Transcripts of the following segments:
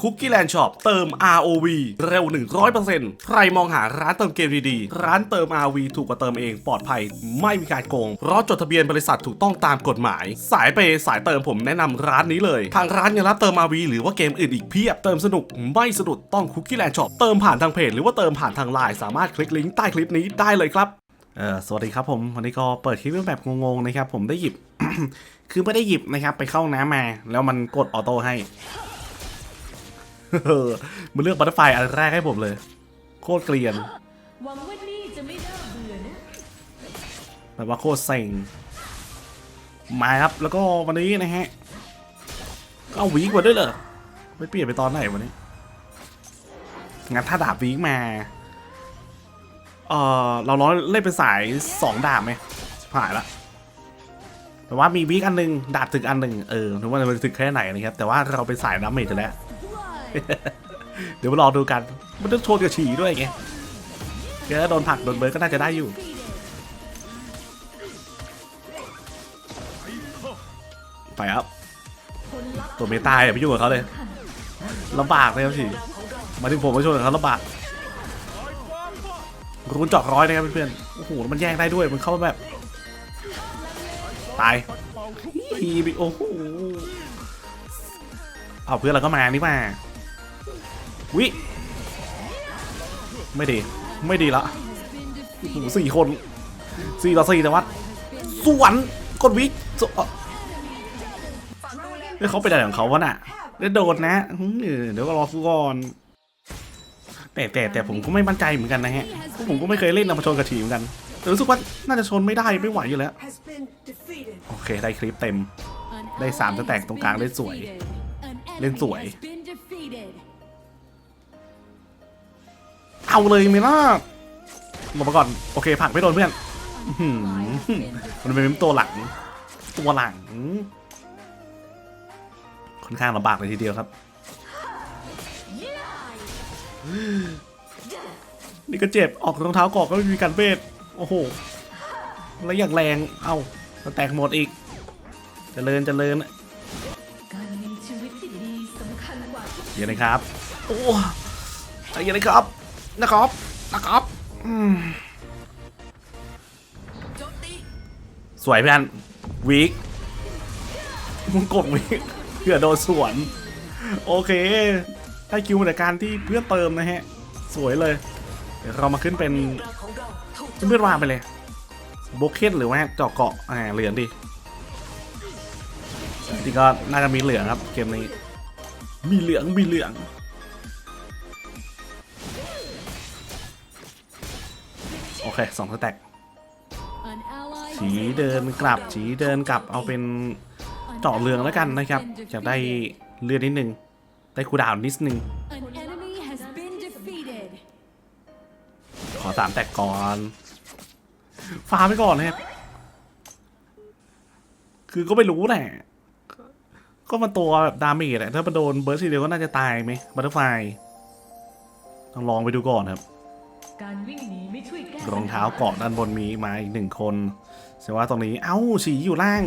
Cookie Land Shop เติม ROV เร็ว 100%ใครมองหาร้านเติมเกมดีๆ ร้านเติม ROV ถูกกว่าเติมเองปลอดภัย ไม่มีการโกง เพราะจดทะเบียนบริษัทถูกต้องตามกฎหมาย สายเปย์สายเติมผมแนะนำร้านนี้เลย ทางร้านยังรับเติม ROV หรือว่าเกมอื่นอีกเพียบ เติมสนุกไม่สะดุดต้อง Cookie Land Shop เติมผ่านทางเพจหรือว่าเติมผ่านทางไลน์สามารถคลิกลิงก์ใต้คลิปนี้ได้เลยครับสวัสดีครับผมวันนี้ก็เปิดคลิปแบบงงๆนะครับผมได้หยิบ คือไม่ได้หยิบนะครับ ไปเข้าน้ำมา แล้วมันกดออโต้ให้ มันเลือกบัตเตอร์ไฟอันแรกให้ผมเลย โคตรเกลียนหวังว่านี่จะไม่น่าเบื่อนะแบบว่าโคตรเซ็งมาครับแล้วก็วันนี้นะฮะก็เอาวีกมาด้วยเหรอไม่เปลี่ยนไปตอนไหนวันนี้งั้นถ้าดาบวีกมาเออเราล้อเล่นเป็นสายสองดาบไหมผ่านละแต่ว่ามีวีกอันหนึ่งดาบถึกอันหนึ่งเออนึกว่าจะถึกแค่ไหนนะครับแต่ว่าเราเป็นสายน้ำเมจแล้ว เดี๋ยวมารอดูกัน มันต้องโชว์กับฉี่ด้วยไงเดี๋ยวโดนผักโดนเบิร์ก็น่าจะได้อยู่ ไปครับ ตัวเมตาอย่าไปยุ่งกับเขาเลยลำบากเลยครับฉี่มาถึงผมมาชนกับเขาลำบากรุนเจอกร้อยนะครับเพื่อนๆ โอ้โห มันแย่งได้ด้วย มันเข้ามาแบบ ตายฮีบโอ้โหเอาเพื่อนเราก็มานี่มา วิไม่ดี ไม่ดีละโอ้โหสี่คนสี่ต่อสี่แต่ว่าสวนกดวิสเฮ้ยเขาไปไหนของเขาวะน่ะได้โดดนะเดี๋ยวก็รอสู้ก่อนแต่แต่แต่ผมก็ไม่มั่นใจเหมือนกันนะฮะพราะผมก็ไม่เคยเล่นนำชนกระถีเหมือนกันแต่รู้สึกว่าน่าจะชนไม่ได้ไม่ไหวอยู่แล้ว โอเคได้คลิปเต็ม ได้สามสแตกตรงกลางเล่นสวย เล่นสวย เอาเลยไหมล่ะหลบมาก่อน โอเคผลักไม่โดนเพื่อนอื้อหือมันเป็นตัวหลัง ตัวหลัง ค่อนข้างลำบากเลยทีเดียวครับ นี่ก็เจ็บ ออกรองเท้าเกาะก็ไม่มีการเวทโอ้โห แล้วอย่างแรง เอ้าแตกหมดอีกเจริญเจริญการมีชีวิตที่ดีสำคัญกว่าทุกเดี๋ยวนะครับ โอ้ใจเย็นเลยครับ นะครับนะครับอืมสวยเพื่อนวีคมึงกดวีคเพื่อโดนสวน โอเคได้คิวมาจากการที่เพื่อเติมนะฮะ สวยเลย เดี๋ยวเรามาขึ้นเป็นเพื่อนวางไปเลยโบเคนหรือว่าเจาะเกาะอ่าเหลืองดิจริงก็น่าจะมีเหลืองครับเกมนี้ มีเหลืองมีเหลือง สองสแต็กฉีเดินกลับฉีเดินกลับเอาเป็นเจาะเรืองแล้วกันนะครับอยากได้เลือดนิดนึงได้คูลดาวน์นิดนึง An enemy has been defeated ขอสามแตกก่อนฟาร์มไปก่อนนะครับคือก็ไม่รู้แหละก็มันตัวแบบดาเมจแหละถ้ามันโดนเบิร์ดทีเดียวก็น่าจะตายไหมบัตเตอร์ไฟต้องลองไปดูก่อนครับการวิ่งหนีไม่ช่วยแก้ รองเท้าเกาะด้านบนมีมาอีกหนึ่งคนแสดงว่าตรงนี้ เอ้าสีอยู่ล่าง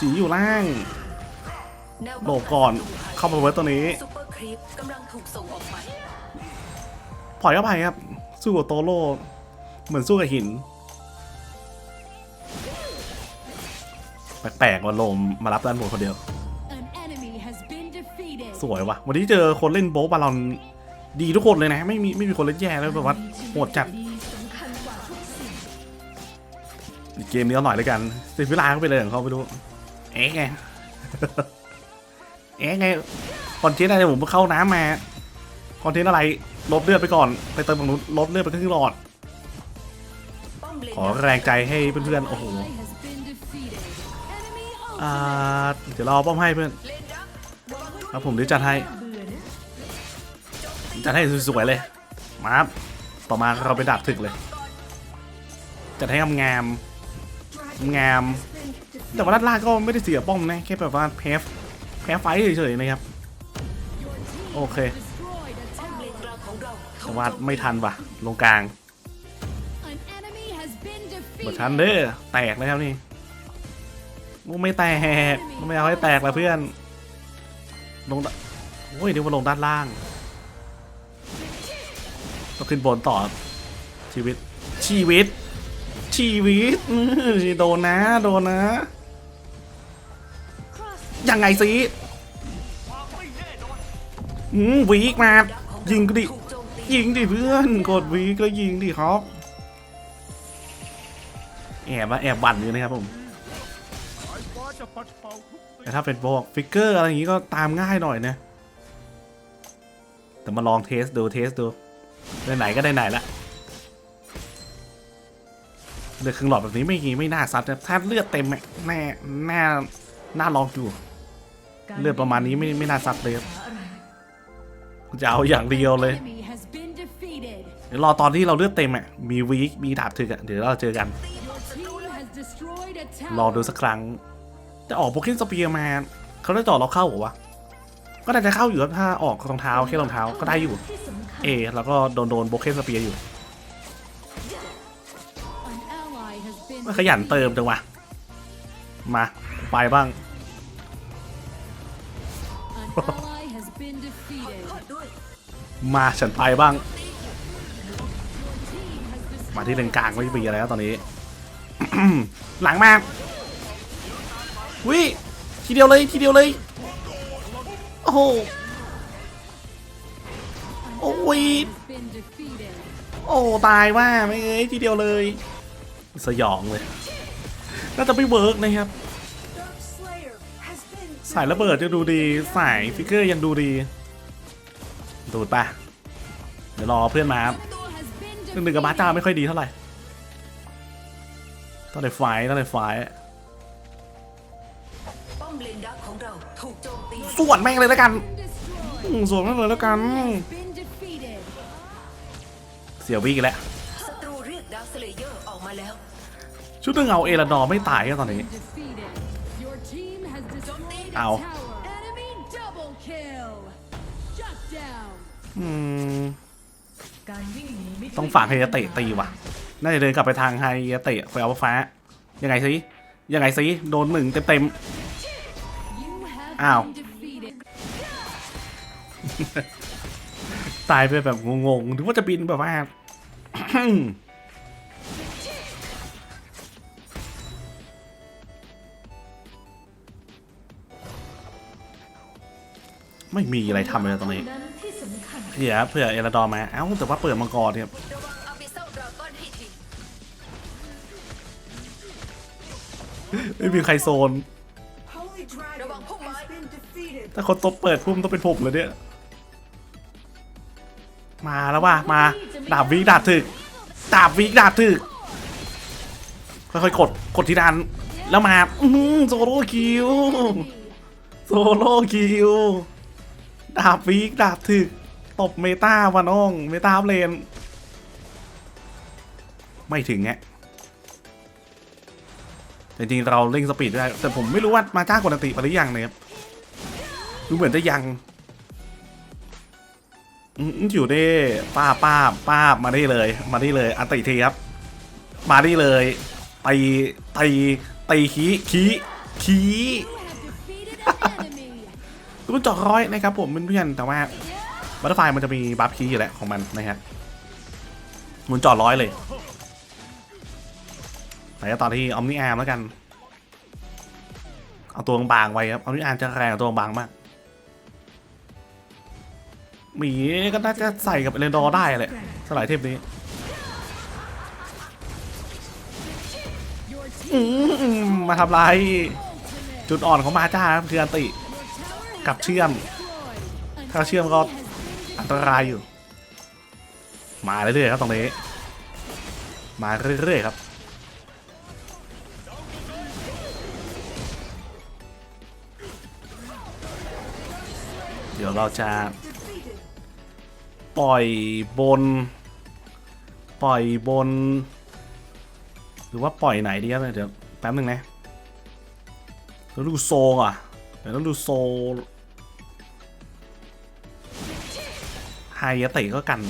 สีอยู่ล่างโหลบก่อนเข้ามาเวิร์ดตรงนี้ซุปเปอร์ครีปกำลังถูกส่งออกไปปล่อยเข้าไปครับ สู้กับโตโร่เหมือนสู้กับหิน แปลกๆว่าโลมมารับด้านบนคนเดียว An enemy has been defeated สวยวะวันนี้เจอคนเล่นโบ๊ะบาลอนดีทุกคนเลยนะ ไม่มีไม่มีคนเล่นแย่แล้วแบบว่าโหดจัด เกมนี้เอาหน่อยเลยกันเสียเวลาเข้าไปเลยของเขาไม่รู้ เอ๊ะไง เอ๊ะไง คอนเทนต์อะไรผมเข้าน้ำมา คอนเทนต์อะไร ลดเลือดไปก่อน ไปเติมตรงนู้นลดเลือดไปครึ่งหลอดป้อมเลนขอแรงใจให้เพื่อนๆ โอ้โห Ally has been defeated Enemy อ่าเดี๋ยวเราเอาป้อมให้เพื่อนเลนดับระวังด้วยครับผมเดี๋ยวจัดให้เบื่อนะจัดให้สวยๆเลย มาครับต่อมาเราไปดับถึกเลย จัดให้งามๆ งาม แต่ว่าด้านล่างก็ไม่ได้เสียป้อมนะ แค่แบบว่าแพ้แพ้ไฟเฉยๆนะครับ โอเคเขาแต่ว่าไม่ทันว่ะ ลงกลาง An enemy has been หมด defeated ทันเด้อแตกนะครับนี่โอ้ไม่แตกมไม่เอาให้แตกละเพื่อน ลงโอ้ยเดี๋ยวมาลงด้านล่างต้องขึ้นบนต่อชีวิตชีวิต ชีวิตโดนนะโดนนะ ยังไงสิอืมวีกมายิงก็ดิยิงดิเพื่อนกดวีก็ยิงดิครับแอบว่าแอบบั่นอยู่นะครับผมแต่ถ้าเป็นพวกฟิกเกอร์อะไรอย่างงี้ก็ตามง่ายหน่อยนะแต่มาลองเทสดูเทสดูได้ไหนก็ได้ไหนละ เลือดครึ่งหลอดแบบนี้ไม่ไม่น่าซัดนะถ้าเลือดเต็มแน่แน่น่าลองอยู่ เลือดประมาณนี้ไม่ไม่น่าซัดเลยจะเอาอย่างเดียวเลยเดี๋ยวรอตอนที่เราเลือดเต็มอะมีวีคมีดาบถึกอะเดี๋ยวเราเจอกัน รอดูสักครั้งจะออกโบเกนสเปียร์มาเขาได้เจอเราเข้าหรอวะก็น่าจะเข้าอยู่ถ้าออกรองเท้าแค่รองเท้าก็ได้อยู่ เอ แล้วก็โดนโดนโบเกนสเปียร์อยู่ ขยันเติมจังวะ มา ไปบ้าง an ally has been defeated โทษด้วยมาฉันไปบ้าง team has destroyed มาที่เลนกลางไม่มีอะไรแล้วตอนนี้ หลังมาวิทีเดียวเลยทีเดียวเลย โอ้โหโอ้ย has been defeated โอ้ตายว่าไม่เอ้ยทีเดียวเลย สยองเลย น่าจะไม่เวิร์กนะครับ สายระเบิดยังดูดี สายฟิกเกอร์ยังดูดี ดูดปะเดี๋ยวรอเพื่อนมาครับหนึ่งหนึ่งกับมาจ้าไม่ค่อยดีเท่าไหร่ต้องได้ไฟต้องได้ไฟส่วนแม่งเลยแล้วกันส่วนแม่งเลยแล้วกัน เสียวิ่งแล้ว ศัตรูเรียกดาร์คสเลเยอร์ออกมาแล้ว ชุดหนึ่งเอาเอราดอร์ไม่ตายก็ตอนนี้ defeated your team has destroyed a Ow. tower enemy double kill shut down อืมการวิ่งหนีไม่ต้องฝากให้ยาเตะตีว่ะ น่าจะเดินกลับไปทางไฮยาเตะไปเอาฟ้า ยังไงสิยังไงสิโดนหนึ่งเต็ม You have Ow. been defeated ๆตายไปแบบงงๆ ถึงว่าจะบินแบบว่า ไม่มีอะไรทำเลยตรงนี้เผื่อเผื่อเอราดอร์มาเอ้าแต่ว่าเปิดมังกรเนี่ยไม่มีใครโซน ถ้าคนตบเปิดพุ่มต้องเป็นผมเลยเนี่ย มาแล้วว่ะมา ดาบวิกดาบถึก ดาบวิกดาบถึก ค่อยๆกด กดทีดันแล้วมา อืโซโล่คิว โซโล่คิว ดาบวิกดาบถึก ตบเมตาวะน้อง เมตาเลน ไม่ถึงไงแต่จริงๆเราเร่งสปีดได้ แต่ผมไม่รู้ว่ามาจ้ากดอันติปหรือยังเนี่ยครับดูเหมือนจะยังอยู่ได้ป้าป้าป้ามาได้เลย มาได้เลยอันติทีครับ มาได้เลยตีตีตีขี้ขี้ขี้ รุ่นจอร้อยนะครับผมเพื่อนๆแต่ว่าบัตเตอร์ไฟมันจะมีบัฟคีอยู่แล้วของมันนะครับมันจอดร้อยเลยแต่ก็ตอนที่ออมนิอาร์มแล้วกัน เอาตัวบางไว้ครับออมนิอาร์มจะแรงกว่าตัวบางมากหมีก็น่าจะใส่กับเรนดอร์ได้แหละสลายเทพนี้มมาทำไรจุดอ่อนของมาจ้าครับคืออันติ กับเชื่อม ถ้าเชื่อมก็อันตรายอยู่ มาเรื่อยๆครับตรงนี้ มาเรื่อยๆครับ เดี๋ยวเราจะปล่อยบน ปล่อยบน หรือว่าปล่อยไหนดีครับเดี๋ยวแป๊บหนึ่งนะเดี๋ยวดูโซอะเดี๋ยวต้องดูโซ ไฮยะเตะก็กัน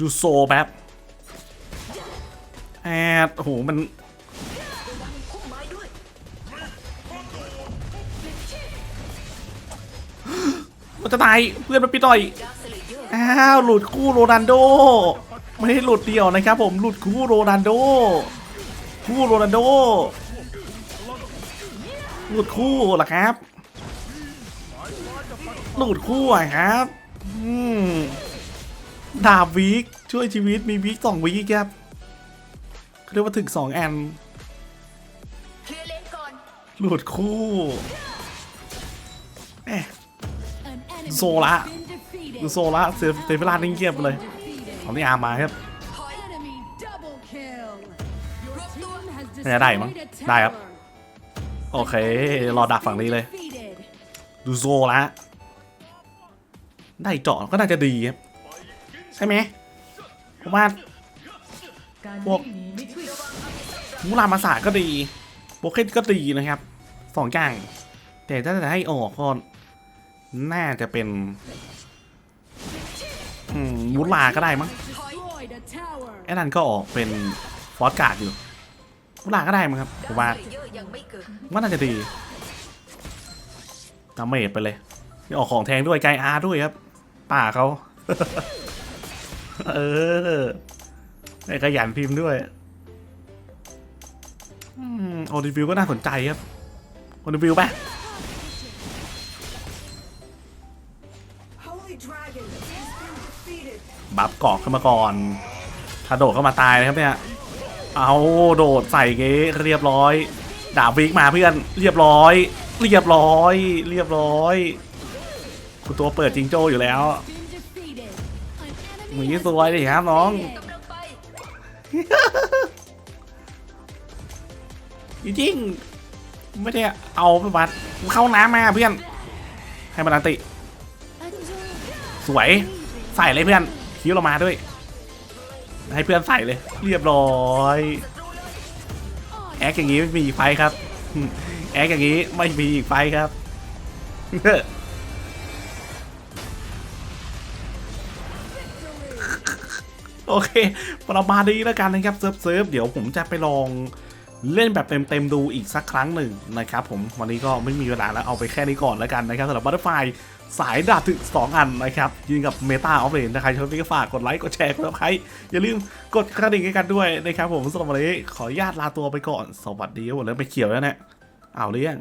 ดูโซแป๊บแอดโอ้โห มันมไม้ด้วยจะตายเพื่อนมันปิดต่อย อ้าว หลุดคู่โรนันโด ไม่ได้หลุดเดียวนะครับผมหลุดคู่โรนันโด คู่โรนันโด หลุดคู่เหรอครับ หลุดคู่ครับดาบวีคช่วยชีวิตมีวีคสองวีคครับเรียกว่าถึงสองแอนหลุดคู่เอ๊ะ An enemy Zola. has been defeated. ดูโซละเซฟเซฟเวลานิ่งเงียบเลยเอานี่อาร์มาครับน่าได้มั้งได้ครับ โอเค รอดักฝั่งนี้เลย ดูโซละ ได้เจาะก็น่าจะดีครับใช่ไหมผมว่าพวกม่ช่วยมุรามาสาก็ดีโบเคนก็ดีนะครับสองอย่างแต่ถ้าจะให้ออกก็น่าจะเป็นมมุลาก็ได้มั้งไอ้นั่นก็ออกเป็นฟอสการ์ดอยู่มุลาก็ได้มั้งครับผดาร์มว่าสเลเยอร์ยังไม่เกิดว่าน่าจะดีดาเมจไปเลยนี่ออกของแทงด้วยไกอาร์ด้วยครับ ป่าเขาเออไอ้ขยันพิมพ์ด้วยอืมออดิวิวก็น่าสนใจครับออดิวิวปะ Holy Dragon has been defeated บัฟเกาะขึ้นมาก่อน ถ้าโดดเข้ามาตายนะครับเนี่ย เอาโดดใส่เงี้เรียบร้อย ดาบวิกมาเพื่อน เรียบร้อย เรียบร้อย เรียบร้อย คุณตัวเปิดจิงโจ้อยู่แล้วหมีสวยดิครับน้องจริงๆไม่ได้เอาไปบัดเข้าน้ำมาเพื่อน ให้มันอันติ สวยใส่เลยเพื่อนคิ้วเรามาด้วย ให้เพื่อนใส่เลย เรียบร้อยแอคอย่างนี้ไม่มีอีกไฟครับแอคอย่างนี้ไม่มีอีกไฟครับ โอเค ประมาณนี้แล้วกันนะครับเซิร์ฟเซิร์ฟเดี๋ยวผมจะไปลองเล่นแบบเต็มๆดูอีกสักครั้งหนึ่งนะครับผมวันนี้ก็ไม่มีเวลาแล้วเอาไปแค่นี้ก่อนแล้วกันนะครับสำหรับบัตเตอร์ไฟสายดาบถึง2อันนะครับยืนกับเมตาออฟเลนถ้าใครชอบก็ฝากกดไลค์กดแชร์กดซับสไครต์อย่าลืมกดกระดิ่งให้กันด้วยนะครับผมสำหรับวันนี้ขออนุญาตลาตัวไปก่อน สวัสดีครับผมเริ่มไปเขียวแล้วเนี่ยเอาเรื่อง